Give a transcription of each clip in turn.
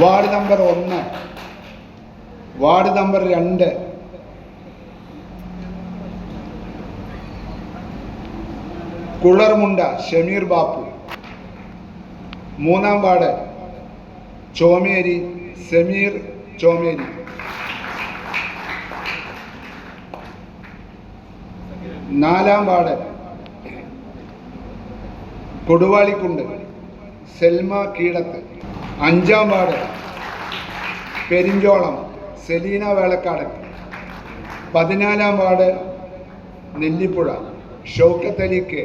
Ward number ഒന്ന്. Ward number രണ്ട്. കുളർമുണ്ട ഷമീർ ബാപ്പു. മൂന്നാം വാർഡ് ചോമേരി സമീർ ചോമേരി. നാലാം വാർഡ് കൊടുവാളിക്കുണ്ട് സെൽമ കീടത്ത്. അഞ്ചാം വാർഡ്. പെരിഞ്ചോളം സെലീന വേളക്കാട് പതിനാലാം വാർഡ് നെല്ലിപ്പുഴ. ഷൗക്കത്തലിക്ക്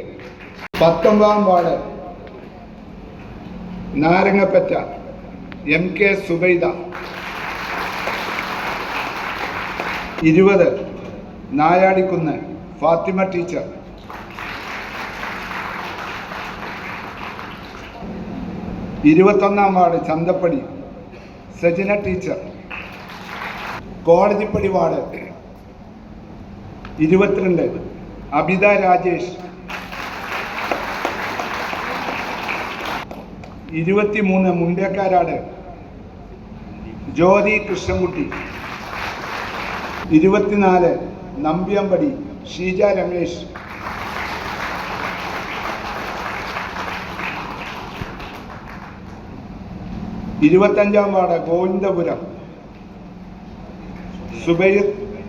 പത്തൊമ്പതാം ward Narangappatta. M K Subaida. ഇരുപത് നായാടിക്കുന്ന് ഫാത്തിമ ടീച്ചർ. ഇരുപത്തൊന്നാം ward Chanthappadi Sajina teacher. Kodathippadi ward ഇരുപത്തിരണ്ട് അബിത രാജേഷ്. ഇരുപത്തിമൂന്ന് മുണ്ടേക്കാരാട് ജ്യോതി കൃഷ്ണൻകുട്ടി. ഇരുപത്തിനാല് നമ്പ്യമ്പടി ഷീജ രമേശ്. ഇരുപത്തഞ്ചാം വാർഡ് ഗോവിന്ദപുരം. സുബൈർ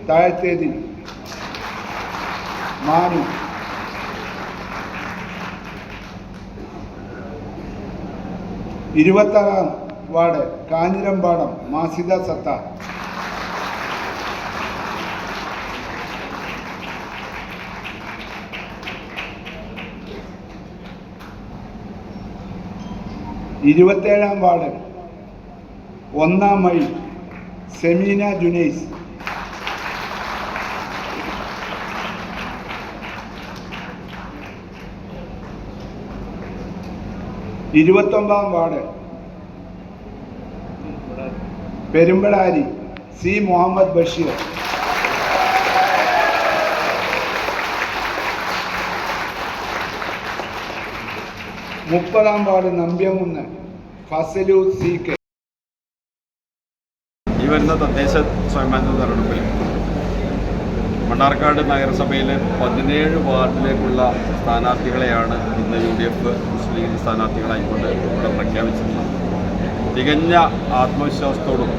താഴത്തേതി മാനു ഇരുപത്താറാം വാർഡ് കാഞ്ഞിരമ്പാടം മാസിദ സത്ത ഇരുപത്തേഴാം വാർഡ് ഒന്നാം മൈൽ സെമീന ജുനൈസ്. ഇരുപത്തൊമ്പതാം വാർഡ് പെരുമ്പടാരി സി മുഹമ്മദ് ബഷീർ. മുപ്പതാം ward Nambyamunnu Fasalu C K. ഈ വരുന്ന തദ്ദേശ സ്വയംഭരണ തെരഞ്ഞെടുപ്പിൽ മണ്ണാർക്കാട് നഗരസഭയിലെ പതിനേഴ് വാർഡിലേക്കുള്ള സ്ഥാനാർത്ഥികളെയാണ് ഇന്ന് U D F Muslim League സ്ഥാനാർത്ഥികളായിക്കൊണ്ട് ഇവിടെ പ്രഖ്യാപിച്ചിട്ടുള്ളത്. തികഞ്ഞ ആത്മവിശ്വാസത്തോടും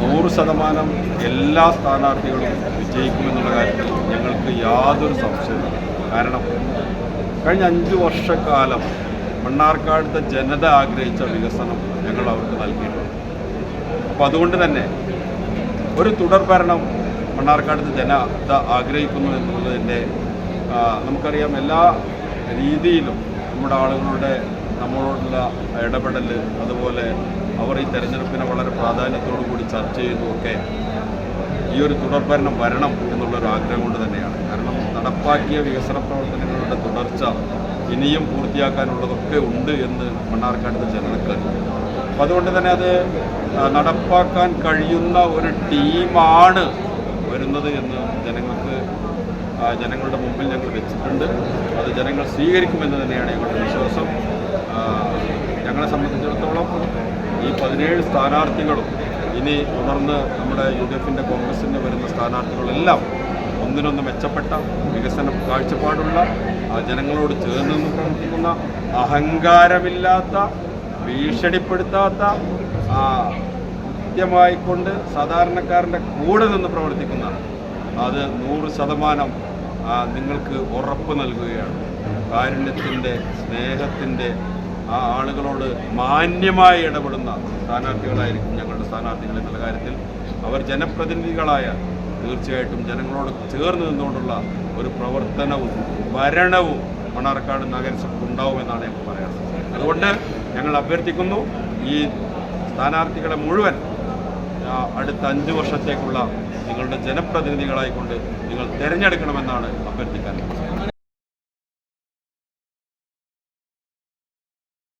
നൂറ് ശതമാനം എല്ലാ സ്ഥാനാർത്ഥികളും വിജയിക്കുമെന്നുള്ള കാര്യത്തിൽ ഞങ്ങൾക്ക് യാതൊരു സംശയമില്ല കാരണം കഴിഞ്ഞ അഞ്ച് വർഷക്കാലം മണ്ണാർക്കാടത്തെ ജനത ആഗ്രഹിച്ച വികസനം ഞങ്ങൾ അവർക്ക് നൽകിയിട്ടുണ്ട്. അപ്പോൾ അതുകൊണ്ട് തന്നെ ഒരു തുടർ ഭരണം മണ്ണാർക്കാട് ജനത ആഗ്രഹിക്കുന്നു എന്നുള്ളതിന്റെ നമുക്കറിയാം എല്ലാ രീതിയിലും നമ്മുടെ ആളുകളുടെ നമ്മളോടുള്ള ഇടപെടൽ അതുപോലെ അവർ ഈ തെരഞ്ഞെടുപ്പിനെ വളരെ പ്രാധാന്യത്തോടു കൂടി ചർച്ച ചെയ്തുമൊക്കെ ഈ ഒരു തുടർ ഭരണം വരണം എന്നുള്ളൊരു ആഗ്രഹം കൊണ്ട് തന്നെയാണ്. കാരണം നടപ്പാക്കിയ വികസന പ്രവർത്തനങ്ങളുടെ തുടർച്ച ഇനിയും പൂർത്തിയാക്കാനുള്ളതൊക്കെ ഉണ്ട് എന്ന് മണ്ണാർക്കാട് ജനങ്ങൾക്ക് അതുകൊണ്ട് തന്നെ അത് നടപ്പാക്കാൻ കഴിയുന്ന ഒരു ടീമാണ് വരുന്നത് എന്ന് ജനങ്ങൾക്ക് ജനങ്ങളുടെ മുമ്പിൽ ഞങ്ങൾ വെച്ചിട്ടുണ്ട്. അത് ജനങ്ങൾ സ്വീകരിക്കുമെന്ന് തന്നെയാണ് ഞങ്ങളുടെ വിശ്വാസം. ഞങ്ങളെ സംബന്ധിച്ചിടത്തോളം ഈ പതിനേഴ് സ്ഥാനാർത്ഥികളും ഇനി തുടർന്ന് നമ്മുടെ യു ഡി എഫിന്റെ കോൺഗ്രസിന്റെ വരുന്ന സ്ഥാനാർത്ഥികളെല്ലാം ഒന്നിനൊന്ന് മെച്ചപ്പെട്ട വികസന കാഴ്ചപ്പാടുള്ള ജനങ്ങളോട് ചേർന്ന് പ്രവർത്തിക്കുന്ന അഹങ്കാരമില്ലാത്ത ഭീഷണിപ്പെടുത്താത്ത കൃത്യമായിക്കൊണ്ട് സാധാരണക്കാരന്റെ കൂടെ നിന്ന് പ്രവർത്തിക്കുന്ന അത് നൂറ് ശതമാനം നിങ്ങൾക്ക് ഉറപ്പ് നൽകുകയാണ്. കാരുണ്യത്തിന്റെ സ്നേഹത്തിന്റെ ആ ആളുകളോട് മാന്യമായി ഇടപെടുന്ന സ്ഥാനാർത്ഥികളായിരിക്കും ഞങ്ങളുടെ സ്ഥാനാർത്ഥികൾ എന്നുള്ള കാര്യത്തിൽ അവർ ജനപ്രതിനിധികളായ തീർച്ചയായിട്ടും ജനങ്ങളോട് ചേർന്ന് നിന്നുകൊണ്ടുള്ള ഒരു പ്രവർത്തനവും ഭരണവും മണ്ണാർക്കാട് നഗരസഭ ഉണ്ടാവുമെന്നാണ് ഞങ്ങൾ പറയാറ്. അതുകൊണ്ട് ഞങ്ങൾ അഭ്യർത്ഥിക്കുന്നു ഈ സ്ഥാനാർത്ഥികളെ മുഴുവൻ അടുത്ത അഞ്ച് വർഷത്തേക്കുള്ള നിങ്ങളുടെ ജനപ്രതിനിധികളായിക്കൊണ്ട് നിങ്ങൾ തിരഞ്ഞെടുക്കണമെന്നാണ് അഭ്യർത്ഥിക്കാൻ